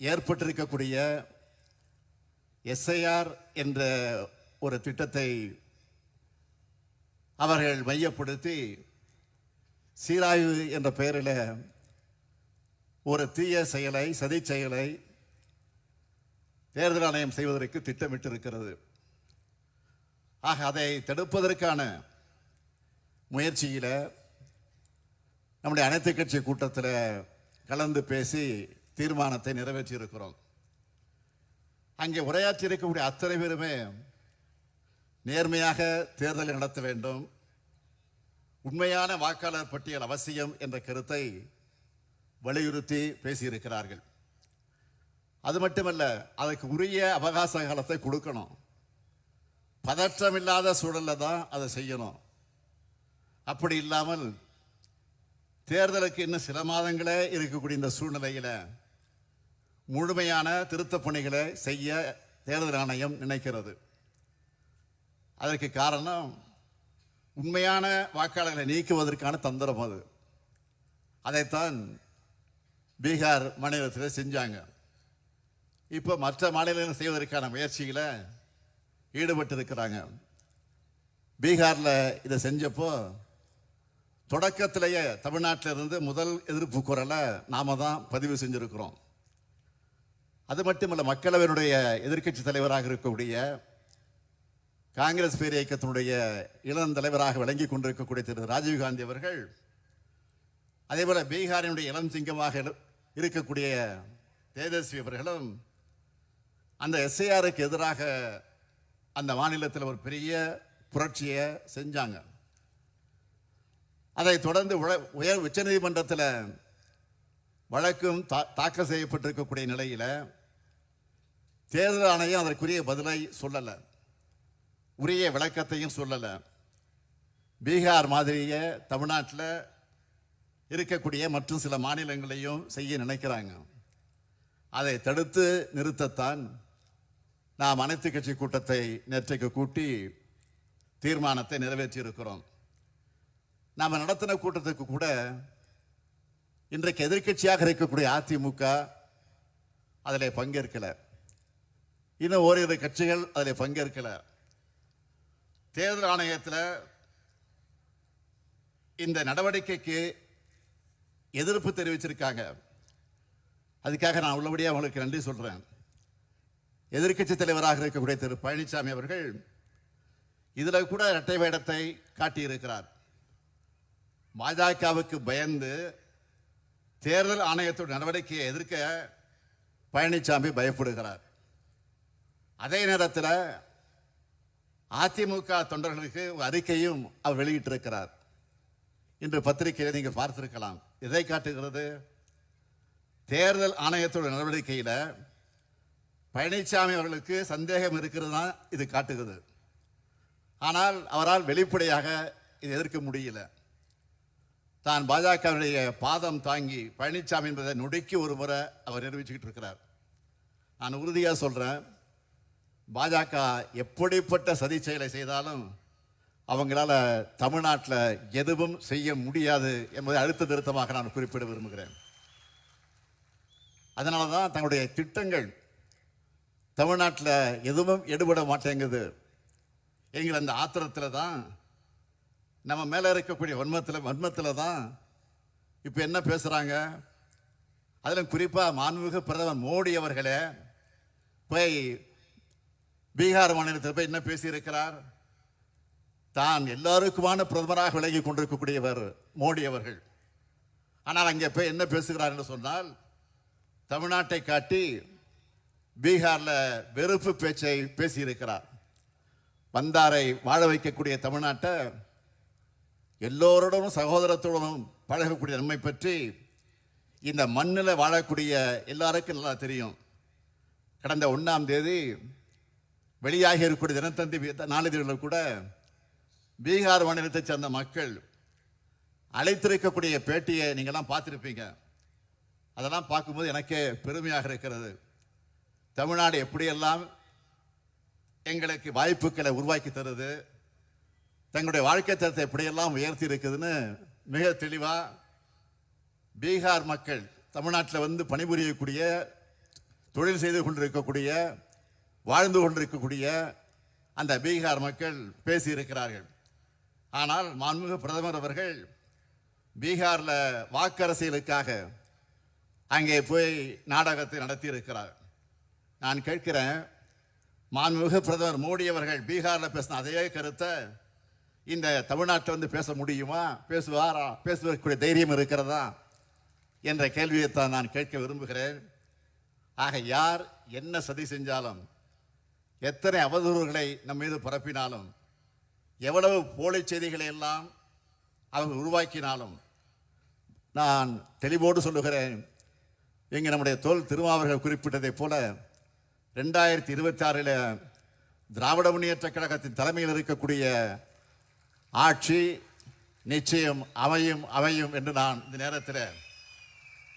ஏற்பட்டிருக்கக்கூடிய எஸ்ஐஆர் என்ற ஒரு திட்டத்தை அவர்கள் மையப்படுத்தி சீராய்வு என்ற பெயரில் ஒரு தீய செயலை சதி செயலை தேர்தல் ஆணையம் செய்வதற்கு திட்டமிட்டிருக்கிறது. ஆக அதை தடுப்பதற்கான முயற்சியில் நம்முடைய அனைத்து கட்சி கூட்டத்தில் கலந்து பேசி தீர்மானத்தை நிறைவேற்றியிருக்கிறோம். அங்கே உரையாற்றி இருக்கக்கூடிய அத்தனை பேருமே நேர்மையாக தேர்தலை நடத்த வேண்டும். உண்மையான வாக்காளர் பட்டியல் அவசியம் என்ற கருத்தை வலியுறுத்தி பேசியிருக்கிறார்கள். அது மட்டுமல்ல அதற்கு உரிய அவகாச காலத்தை கொடுக்கணும். பதற்றம் இல்லாத சூழல்ல தான் அதை செய்யணும். அப்படி இல்லாமல் தேர்தலுக்கு இன்னும் சில மாதங்களே இருக்கக்கூடிய இந்த சூழ்நிலையில் முழுமையான திருத்தப் பணிகளை செய்ய தேர்தல் ஆணையம் நினைக்கிறது. அதற்கு காரணம் உண்மையான வாக்காளர்களை நீக்குவதற்கான தந்திரம் அது. அதைத்தான் பீகார் மாநிலத்தில் செஞ்சாங்க. இப்போ மற்ற மாநிலங்கள் செய்வதற்கான முயற்சியில் ஈடுபட்டு இருக்கிறாங்க பீகாரில் இதை செஞ்சப்போ தொடக்கத்திலேயே தமிழ்நாட்டில் இருந்து முதல் எதிர்ப்பு குரலை நாம தான் பதிவு செஞ்சுருக்கிறோம். அது மட்டுமல்ல மக்களவையினுடைய எதிர்க்கட்சி தலைவராக இருக்கக்கூடிய காங்கிரஸ் பேர் இயக்கத்தினுடைய இளம் தலைவராக விளங்கி கொண்டிருக்கக்கூடிய திரு. ராஜீவ்காந்தி அவர்கள் அதே போல் பீகாரினுடைய இளம் சிங்கமாக இருக்கக்கூடிய தேஜஸ்வி அவர்களும் அந்த எஸ்ஐஆருக்கு எதிராக அந்த மாநிலத்தில் ஒரு பெரிய புரட்சியை செஞ்சாங்க. அதை தொடர்ந்து உயர் உச்சநீதிமன்றத்தில் வழக்கும் தா- தாக்கல் செய்யப்பட்டிருக்கக்கூடிய நிலையில் தேர்தல் ஆணையம் அதற்குரிய பதிலை சொல்லலை. உரிய விளக்கத்தையும் சொல்லலை. பீகார் மாதிரியே தமிழ்நாட்டில் இருக்கக்கூடிய மற்றும் சில மாநிலங்களையும் செய்ய நினைக்கிறாங்க. அதை தடுத்து நிறுத்தத்தான் நாம் அனைத்து கட்சி கூட்டத்தை நேற்றைக்கு கூட்டி தீர்மானத்தை நிறைவேற்றியிருக்கிறோம். நாம் நடத்தின கூட்டத்துக்கு கூட இன்றைக்கு எதிர்க்கட்சியாக இருக்கக்கூடிய அதிமுக அதில் பங்கேற்கலை. இன்னும் ஓரிரு கட்சிகள் அதில் பங்கேற்கல தேர்தல் ஆணையத்தில் இந்த நடவடிக்கைக்கு எதிர்ப்பு தெரிவிச்சிருக்காங்க. அதுக்காக நான் உள்ளபடியாக அவங்களுக்கு நன்றி சொல்றேன். எதிர்க்கட்சி தலைவராக இருக்கக்கூடிய திரு பழனிசாமி அவர்கள் இதில் கூட இரட்டை வேடத்தை காட்டியிருக்கிறார். பாஜகவுக்கு பயந்து தேர்தல் ஆணையத்தோட நடவடிக்கையை எதிர்க்க பழனிசாமி பயப்படுகிறார். அதே நேரத்தில் அதிமுக தொண்டர்களுக்கு அறிக்கையும் அவர் வெளியிட்டிருக்கிறார். இன்று பத்திரிகையில் நீங்கள் பார்த்திருக்கலாம். இதை காட்டுகிறது? தேர்தல் ஆணையத்தோட நடவடிக்கையில் பழனிசாமி அவர்களுக்கு சந்தேகம் இருக்கிறது தான் இது காட்டுகிறது. ஆனால் அவரால் வெளிப்படையாக இதை எதிர்க்க முடியல. தான் பாஜகவுடைய பாதம் தாங்கி பழனிசாமி என்பதை நொடிக்கு ஒரு முறை அவர் நிரூபிச்சுக்கிட்டு இருக்கிறார். நான் உறுதியாக சொல்கிறேன் பாஜக எப்படிப்பட்ட சதி செயலை செய்தாலும் அவங்களால தமிழ்நாட்டில் எதுவும் செய்ய முடியாது என்பதை அழுத்த திருத்தமாக நான் குறிப்பிட விரும்புகிறேன். அதனால தான் தங்களுடைய திட்டங்கள் தமிழ்நாட்டில் எதுவும் எடுபட மாட்டேங்குது. என்கிற அந்த ஆத்திரத்தில் தான் நம்ம மேலே இருக்கக்கூடிய வன்மத்தில் வன்மத்தில் தான் இப்போ என்ன பேசுகிறாங்க அதிலும் குறிப்பாக மாண்புமிகு பிரதமர் மோடி அவர்களே போய் பீகார் மாநிலத்தில் போய் என்ன பேசியிருக்கிறார்? தான் எல்லாருக்குமான பிரதமராக விலகி கொண்டிருக்கக்கூடியவர் மோடி அவர்கள். ஆனால் அங்கே போய் என்ன பேசுகிறார் என்று சொன்னால் தமிழ்நாட்டை காட்டி பீகாரில் வெறுப்பு பேச்சை பேசியிருக்கிறார். வந்தாரை வாழ வைக்கக்கூடிய தமிழ்நாட்டை எல்லோருடனும் சகோதரத்துடனும் பழகக்கூடிய நன்மை பற்றி இந்த மண்ணில் வாழக்கூடிய எல்லாருக்கும் நல்லா தெரியும். கடந்த ஒன்றாம் தேதி வெளியாகி இருக்கக்கூடிய தினத்தந்தி வி- நாளிதழ்களில் கூட பீகார் மாநிலத்தைச் சேர்ந்த மக்கள் அழைத்திருக்கக்கூடிய பேட்டியை நீங்கள்லாம் பார்த்துருப்பீங்க. அதெல்லாம் பார்க்கும்போது எனக்கே பெருமையாக இருக்கிறது. தமிழ்நாடு எப்படியெல்லாம் எங்களுக்கு வாய்ப்புகளை உருவாக்கி தருது தங்களுடைய வாழ்க்கை தரத்தை எப்படியெல்லாம் உயர்த்தி இருக்குதுன்னு மிக தெளிவாக பீகார் மக்கள் தமிழ்நாட்டில் வந்து பணிபுரியக்கூடிய தொழில் செய்து கொண்டிருக்கக்கூடிய வாழ்ந்து கொண்டிருக்கக்கூடிய அந்த பீகார் மக்கள் பேசியிருக்கிறார்கள். ஆனால் மாண்புமிகு பிரதமர் அவர்கள் பீகாரில் வாக்கரசியலுக்காக அங்கே போய் நாடகத்தை நடத்தியிருக்கிறார். நான் கேட்கிறேன் மாண்புமிகு பிரதமர் மோடி அவர்கள் பீகாரில் பேசின அதே கருத்தை இந்த தமிழ்நாட்டில் வந்து பேச முடியுமா? பேசுவாரா? பேசுவதற்குரிய தைரியம் இருக்கிறதா? என்ற கேள்வியைத்தான் நான் கேட்க விரும்புகிறேன். ஆக யார் என்ன சதி செஞ்சாலும் எத்தனை அவதூறுகளை நம் மீது பரப்பினாலும் எவ்வளவு போலி செய்திகளை எல்லாம் அவங்க உருவாக்கினாலும் நான் தெளிவோடு சொல்லுகிறேன் இங்கே நம்முடைய தோல் திருமாவர்கள் குறிப்பிட்டதைப் போல ரெண்டாயிரத்தி இருபத்தி ஆறில் திராவிட முன்னேற்ற கழகத்தின் தலைமையில் இருக்கக்கூடிய ஆட்சி நிச்சயம் அமையும் அமையும் என்று நான் இந்த நேரத்தில்